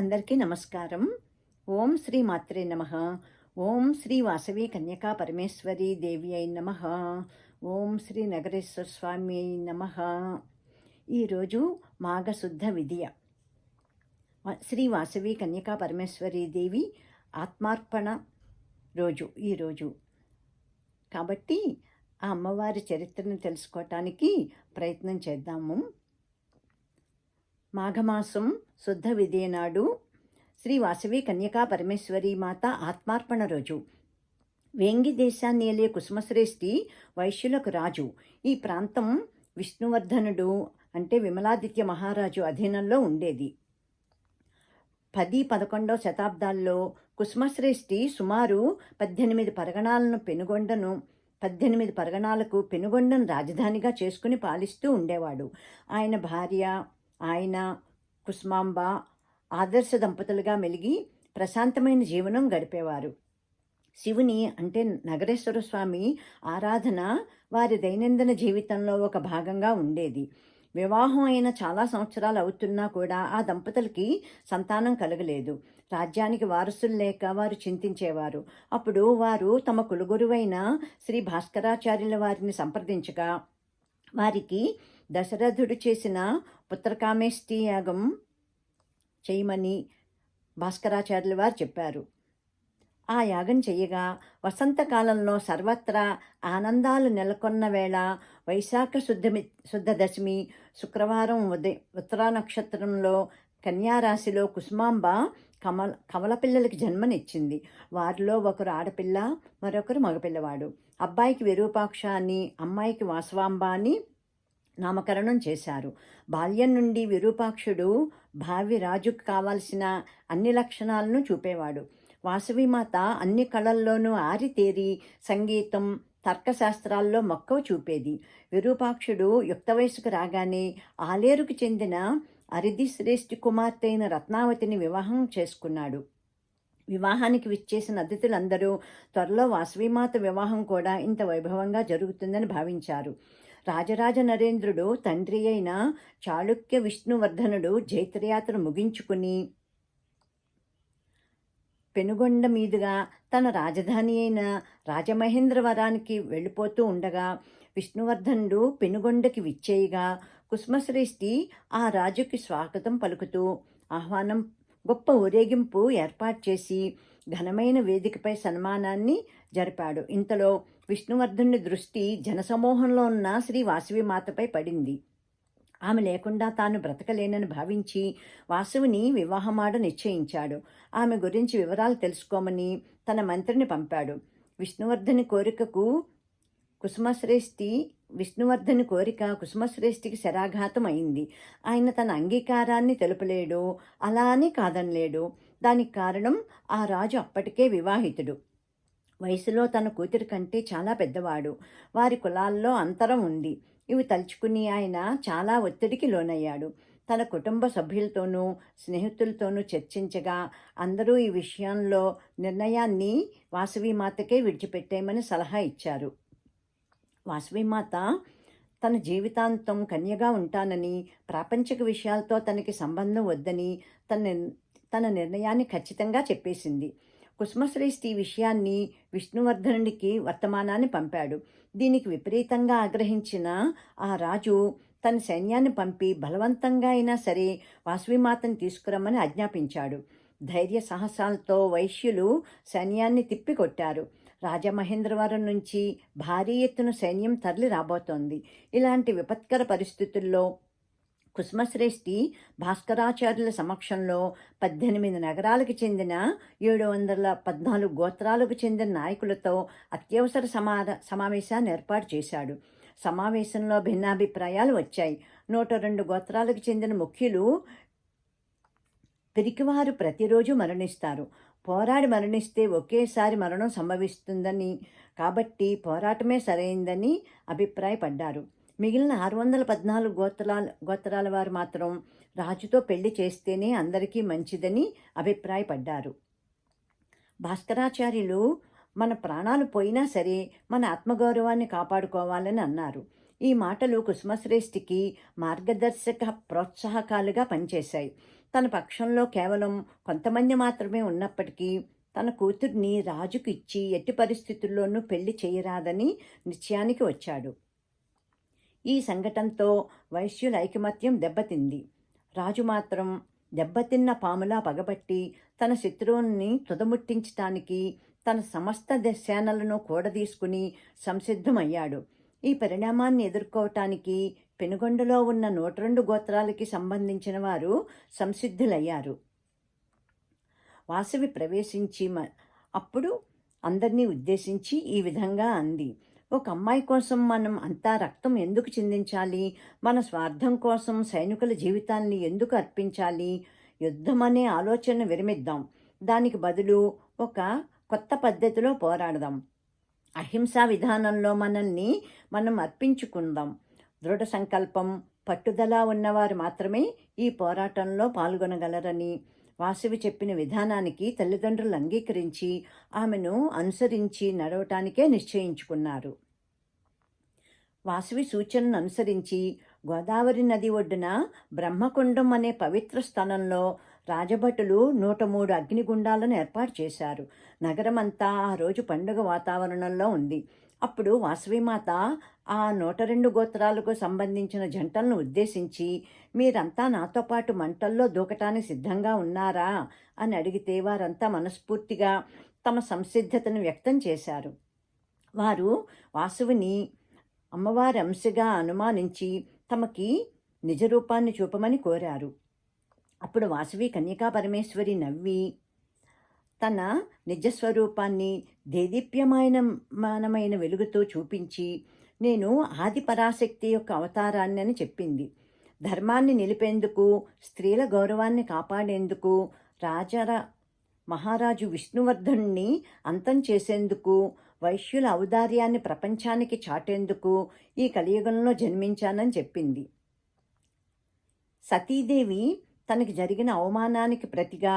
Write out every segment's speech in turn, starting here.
అందరికీ నమస్కారం. ఓం శ్రీ మాత్రే నమ. ఓం శ్రీ వాసవి కన్యకా పరమేశ్వరి దేవి అయి నమ. ఓం శ్రీ నగరేశ్వర స్వామి అయి నమ. ఈరోజు మాఘశుద్ధ విధియ. శ్రీ వాసవి కన్యకా పరమేశ్వరి దేవి ఆత్మార్పణ రోజు ఈరోజు. కాబట్టి ఆ అమ్మవారి చరిత్రను తెలుసుకోవటానికి ప్రయత్నం చేద్దాము. మాఘమాసం శుద్ధ విదేనాడు శ్రీ వాసవి కన్యకా పరమేశ్వరి మాత ఆత్మార్పణ రోజు. వేంగి దేశాన్ని ఏలే కుసుమశ్రేష్ఠి వైశ్యులకు రాజు. ఈ ప్రాంతం విష్ణువర్ధనుడు అంటే విమలాదిత్య మహారాజు అధీనంలో ఉండేది. పది పదకొండవ శతాబ్దాల్లో కుసుమశ్రేష్ఠి సుమారు పద్దెనిమిది పరగణాలను పెనుగొండను పద్దెనిమిది పరగణాలకు పెనుగొండను రాజధానిగా చేసుకుని పాలిస్తూ ఉండేవాడు. ఆయన భార్య ఆయన కుస్మాంబ ఆదర్శ దంపతులుగా మెలిగి ప్రశాంతమైన జీవనం గడిపేవారు. శివుని అంటే నగరేశ్వర స్వామి ఆరాధన వారి దైనందిన జీవితంలో ఒక భాగంగా ఉండేది. వివాహం అయిన చాలా సంవత్సరాలు అవుతున్నా కూడా ఆ దంపతులకి సంతానం కలగలేదు. రాజ్యానికి వారసులు లేక వారు చింతించేవారు. అప్పుడు వారు తమ కులుగురువైన శ్రీ భాస్కరాచార్యుల వారిని సంప్రదించగా వారికి దశరథుడు చేసిన పుత్రకామేష్టి యాగం చేయమని భాస్కరాచార్యుల వారు చెప్పారు. ఆ యాగం చేయగా వసంతకాలంలో సర్వత్రా ఆనందాలు నెలకొన్న వేళ వైశాఖ శుద్ధమి శుద్ధ దశమి శుక్రవారం ఉదయ ఉత్తరా నక్షత్రంలో కన్యారాశిలో కుసుమాంబ కమల కమల పిల్లలకి జన్మనిచ్చింది. వారిలో ఒకరు ఆడపిల్ల మరొకరు మగపిల్లవాడు. అబ్బాయికి విరూపాక్ష అని అమ్మాయికి వాసవాంబ అని నామకరణం చేశారు. బాల్యం నుండి విరూపాక్షుడు భావి రాజుకు కావాల్సిన అన్ని లక్షణాలను చూపేవాడు. వాసవిమాత అన్ని కళల్లోనూ ఆరితేరి సంగీతం తర్కశాస్త్రాల్లో మక్కువ చూపేది. విరూపాక్షుడు యుక్త వయసుకు రాగానే ఆలేరుకు చెందిన అరిది శ్రేష్ఠి కుమార్తె అయిన రత్నావతిని వివాహం చేసుకున్నాడు. వివాహానికి విచ్చేసిన అతిథులందరూ త్వరలో వాసవిమాత వివాహం కూడా ఇంత వైభవంగా జరుగుతుందని భావించారు. రాజరాజ నరేంద్రుడు తండ్రి అయిన చాళుక్య విష్ణువర్ధనుడు జైత్రయాత్ర ముగించుకుని పెనుగొండ మీదుగా తన రాజధాని అయిన రాజమహేంద్రవరానికి వెళ్ళిపోతూ ఉండగా విష్ణువర్ధనుడు పెనుగొండకి విచ్చేయగా కుస్మశ్రేష్ఠి ఆ రాజుకి స్వాగతం పలుకుతూ ఆహ్వానం గొప్ప ఊరేగింపు ఏర్పాటు చేసి ఘనమైన వేదికపై సన్మానాన్ని జరిపాడు. ఇంతలో విష్ణువర్ధుని దృష్టి జనసమూహంలో ఉన్న శ్రీ వాసవి మాతపై పడింది. ఆమె లేకుండా తాను బ్రతకలేనని భావించి వాసువుని వివాహమాడ నిశ్చయించాడు. ఆమె గురించి వివరాలు తెలుసుకోమని తన మంత్రిని పంపాడు. విష్ణువర్ధని కోరికకు కుసుమశ్రేష్ఠి విష్ణువర్ధని కోరిక కుసుమశ్రేష్ఠికి శరాఘాతం అయింది. ఆయన తన అంగీకారాన్ని తెలుపలేడు అలా అని కాదనలేడు. దానికి కారణం ఆ రాజు అప్పటికే వివాహితుడు. వయసులో తన కూతురి కంటే చాలా పెద్దవాడు. వారి కులాల్లో అంతరం ఉంది. ఇవి తలుచుకుని ఆయన చాలా ఒత్తిడికి లోనయ్యాడు. తన కుటుంబ సభ్యులతోనూ స్నేహితులతోనూ చర్చించగా అందరూ ఈ విషయంలో నిర్ణయాన్ని వాసవిమాతకే విడిచిపెట్టేయమని సలహా ఇచ్చారు. వాసవిమాత తన జీవితాంతం కన్యగా ఉంటానని ప్రాపంచిక విషయాలతో తనకి సంబంధం వద్దని తన తన నిర్ణయాన్ని ఖచ్చితంగా చెప్పేసింది. కుసుమశ్రేష్ఠి విషయాన్ని విష్ణువర్ధనుడికి వర్తమానాన్ని పంపాడు. దీనికి విపరీతంగా ఆగ్రహించిన ఆ రాజు తన సైన్యాన్ని పంపి బలవంతంగా అయినా సరే వాసవిమాతను తీసుకురమ్మని ఆజ్ఞాపించాడు. ధైర్య సాహసాలతో వైశ్యులు సైన్యాన్ని తిప్పికొట్టారు. రాజమహేంద్రవరం నుంచి భారీ ఎత్తున సైన్యం తరలి రాబోతోంది. ఇలాంటి విపత్కర పరిస్థితుల్లో కుసుమశ్రేష్ఠి భాస్కరాచార్యుల సమక్షంలో పద్దెనిమిది నగరాలకు చెందిన ఏడు వందల పద్నాలుగు గోత్రాలకు చెందిన నాయకులతో అత్యవసర సమా సమావేశాన్ని ఏర్పాటు చేశాడు. సమావేశంలో భిన్నాభిప్రాయాలు వచ్చాయి. నూట రెండు గోత్రాలకు చెందిన ముఖ్యులు పిరికివారు ప్రతిరోజు మరణిస్తారు. పోరాడి మరణిస్తే ఒకేసారి మరణం సంభవిస్తుందని కాబట్టి పోరాటమే సరైందని అభిప్రాయపడ్డారు. మిగిలిన ఆరు వందల పద్నాలుగు గోత్రాల గోత్రాల వారు మాత్రం రాజుతో పెళ్ళి చేస్తేనే అందరికీ మంచిదని అభిప్రాయపడ్డారు. భాస్కరాచార్యులు మన ప్రాణాలు పోయినా సరే మన ఆత్మగౌరవాన్ని కాపాడుకోవాలని అన్నారు. ఈ మాటలు కుసుమశ్రేష్ఠికి మార్గదర్శక ప్రోత్సాహకాలుగా పనిచేశాయి. తన పక్షంలో కేవలం కొంతమంది మాత్రమే ఉన్నప్పటికీ తన కూతుర్ని రాజుకు ఇచ్చి ఎట్టి పరిస్థితుల్లోనూ పెళ్ళి చేయరాదని నిశ్చయానికి వచ్చాడు. ఈ సంఘటనతో వైశ్యుల ఐకమత్యం దెబ్బతింది. రాజు మాత్రం దెబ్బతిన్న పాములా పగబట్టి తన శత్రువుని తుదముట్టించటానికి తన సమస్త సేనలను కూడదీసుకుని సంసిద్ధమయ్యాడు. ఈ పరిణామాన్ని ఎదుర్కోవటానికి పెనుగొండలో ఉన్న నూట రెండు గోత్రాలకి సంబంధించిన వారు సంసిద్ధులయ్యారు. వాసవి ప్రవేశించి మ- అప్పుడు అందరినీ ఉద్దేశించి ఈ విధంగా అంది. ఒక అమ్మాయి కోసం మనం అంతా రక్తం ఎందుకు చిందించాలి? మన స్వార్థం కోసం సైనికుల జీవితాన్ని ఎందుకు అర్పించాలి? యుద్ధం అనే ఆలోచన విరమిద్దాం. దానికి బదులు ఒక కొత్త పద్ధతిలో పోరాడదాం. అహింసా విధానంలో మనల్ని మనం అర్పించుకుందాం. దృఢ సంకల్పం పట్టుదల ఉన్నవారు మాత్రమే ఈ పోరాటంలో పాల్గొనగలరని వాసవి చెప్పిన విధానానికి తల్లిదండ్రులు అంగీకరించి ఆమెను అనుసరించి నడవటానికే నిశ్చయించుకున్నారు. వాసవి సూచనను అనుసరించి గోదావరి నది ఒడ్డున బ్రహ్మకుండం అనే పవిత్ర స్థలంలో రాజభటులు నూట మూడు అగ్నిగుండాలను ఏర్పాటు చేశారు. నగరమంతా ఆ రోజు పండుగ వాతావరణంలో ఉంది. అప్పుడు వాసవిమాత ఆ నూట రెండు గోత్రాలకు సంబంధించిన జంటలను ఉద్దేశించి మీరంతా నాతో పాటు మంటల్లో దూకటానికి సిద్ధంగా ఉన్నారా? అని అడిగితే వారంతా మనస్ఫూర్తిగా తమ సంసిద్ధతను వ్యక్తం చేశారు. వారు వాసువుని అమ్మవారి అంశగా అనుమానించి తమకి నిజ రూపాన్ని చూపమని కోరారు. అప్పుడు వాసవి కన్యకా పరమేశ్వరి నవ్వి తన నిజస్వరూపాన్ని దేదీప్యమైన వెలుగుతో చూపించి నేను ఆది పరాశక్తి యొక్క అవతారాన్ని అని చెప్పింది. ధర్మాన్ని నిలిపేందుకు స్త్రీల గౌరవాన్ని కాపాడేందుకు రాజర మహారాజు విష్ణువర్ధన్ని అంతం చేసేందుకు వైశ్యుల ఔదార్యాన్ని ప్రపంచానికి చాటేందుకు ఈ కలియుగంలో జన్మించానని చెప్పింది. సతీదేవి తనకి జరిగిన అవమానానికి ప్రతిగా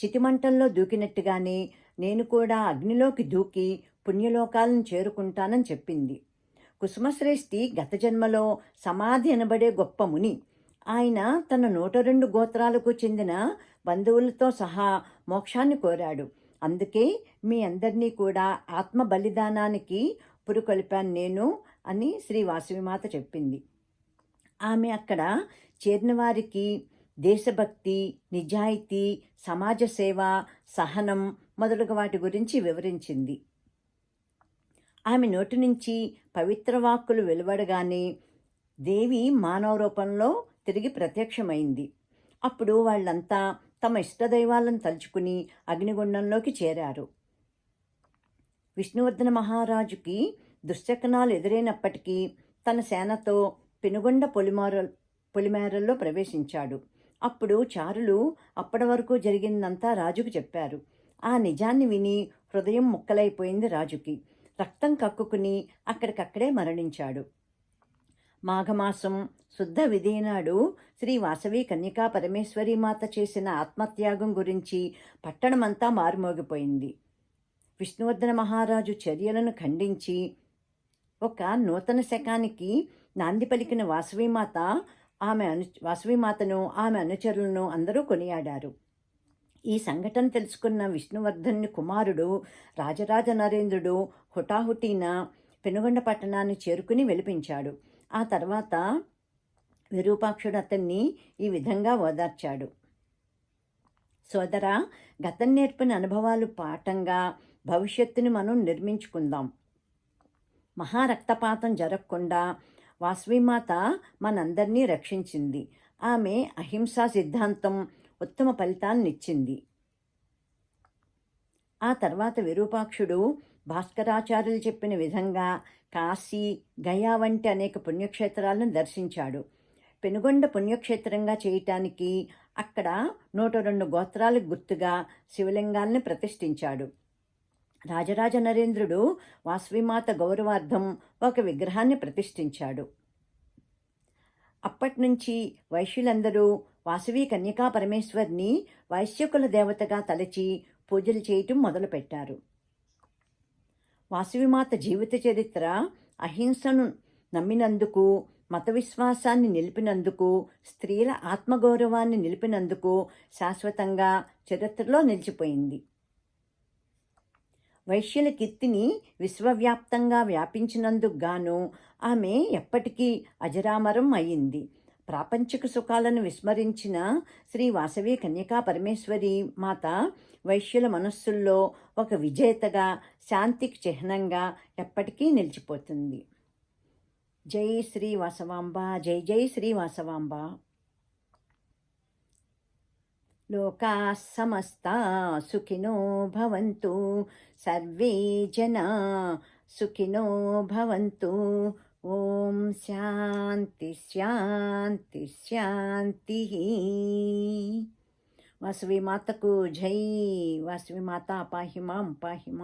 చితిమంటల్లో దూకినట్టుగానే నేను కూడా అగ్నిలోకి దూకి పుణ్యలోకాలను చేరుకుంటానని చెప్పింది. కుసుమశ్రేష్ఠి గత జన్మలో సమాధి అనబడే గొప్ప ముని. ఆయన తన నూట రెండు గోత్రాలకు చెందిన బంధువులతో సహా మోక్షాన్ని కోరాడు. అందుకే మీ అందరినీ కూడా ఆత్మ బలిదానానికి పురుకొల్పాను నేను అని శ్రీ వాసవిమాత చెప్పింది. ఆమె అక్కడ చేరిన వారికి దేశభక్తి నిజాయితీ సమాజ సేవ సహనం మొదలగు వాటి గురించి వివరించింది. ఆమె నోటి నుంచి పవిత్ర వాక్కులు వెలువడగానే దేవి మానవ రూపంలో తిరిగి ప్రత్యక్షమైంది. అప్పుడు వాళ్ళంతా తమ ఇష్టదైవాలను తలుచుకుని అగ్నిగుండంలోకి చేరారు. విష్ణువర్ధన మహారాజుకి దుశ్శకనాలు ఎదురైనప్పటికీ తన సేనతో పెనుగొండ పొలిమార పొలిమేరల్లో ప్రవేశించాడు. అప్పుడు చారులు అప్పటి వరకు జరిగిందంతా రాజుకు చెప్పారు. ఆ నిజాన్ని విని హృదయం ముక్కలైపోయింది రాజుకి. రక్తం కక్కుకుని అక్కడికక్కడే మరణించాడు. మాఘమాసం శుద్ధ విధినాడు శ్రీ వాసవి కన్యకా పరమేశ్వరి మాత చేసిన ఆత్మత్యాగం గురించి పట్టణమంతా మారుమోగిపోయింది. విష్ణువర్ధన మహారాజు చర్యలను ఖండించి ఒక నూతన శకానికి నాంది పలికిన వాసవిమాత ఆమె అను వాసవిమాతను ఆమె అనుచరులను అందరూ కొనియాడారు. ఈ సంఘటన తెలుసుకున్న విష్ణువర్ధన్ని కుమారుడు రాజరాజ నరేంద్రుడు హుటాహుటీన పెనుగొండ పట్టణాన్ని చేరుకుని వెలిపించాడు. ఆ తర్వాత విరూపాక్షుడు అతన్ని ఈ విధంగా ఓదార్చాడు. సోదరా గతం నేర్పిన అనుభవాలు పాఠంగా భవిష్యత్తుని మనం నిర్మించుకుందాం. మహారక్తపాతం జరగకుండా వాసవిమాత మనందరినీ రక్షించింది. ఆమె అహింసా సిద్ధాంతం ఉత్తమ ఫలితాన్నిచ్చింది. ఆ తర్వాత విరూపాక్షుడు భాస్కరాచార్యులు చెప్పిన విధంగా కాశీ గయా వంటి అనేక పుణ్యక్షేత్రాలను దర్శించాడు. పెనుగొండ పుణ్యక్షేత్రంగా చేయటానికి అక్కడ నూట రెండు గోత్రాలకు గుర్తుగా శివలింగాల్ని ప్రతిష్ఠించాడు. రాజరాజ నరేంద్రుడు వాసవిమాత గౌరవార్థం ఒక విగ్రహాన్ని ప్రతిష్ఠించాడు. అప్పటినుంచి వైశ్యులందరూ వాసవి కన్యకా పరమేశ్వర్ని వైశ్యకుల దేవతగా తలచి పూజలు చేయటం మొదలుపెట్టారు. వాసవిమాత జీవిత చరిత్ర అహింసను నమ్మినందుకు మత విశ్వాసాన్ని నిలిపినందుకు స్త్రీల ఆత్మగౌరవాన్ని నిలిపినందుకు శాశ్వతంగా చరిత్రలో నిలిచిపోయింది. వైశ్యుల కీర్తిని విశ్వవ్యాప్తంగా వ్యాపించినందుకు గాను ఆమె ఎప్పటికీ అజరామరం అయింది. ప్రాపంచిక సుఖాలను విస్మరించిన శ్రీ వాసవి కన్యకా పరమేశ్వరి మాత వైశ్యుల మనస్సుల్లో ఒక విజేతగా శాంతికి చిహ్నంగా ఎప్పటికీ నిలిచిపోతుంది. జై శ్రీ వాసవాంబ జై జై శ్రీ వాసవాంబ. लोका समस्ता सुखिनो भवन्तु। सर्वे जना सुखिनो भवन्तु। ॐ शान्ति शान्ति, शान्तिः। वासवी मातको जय। वासवी माता पाहि माँ पाहि माँ।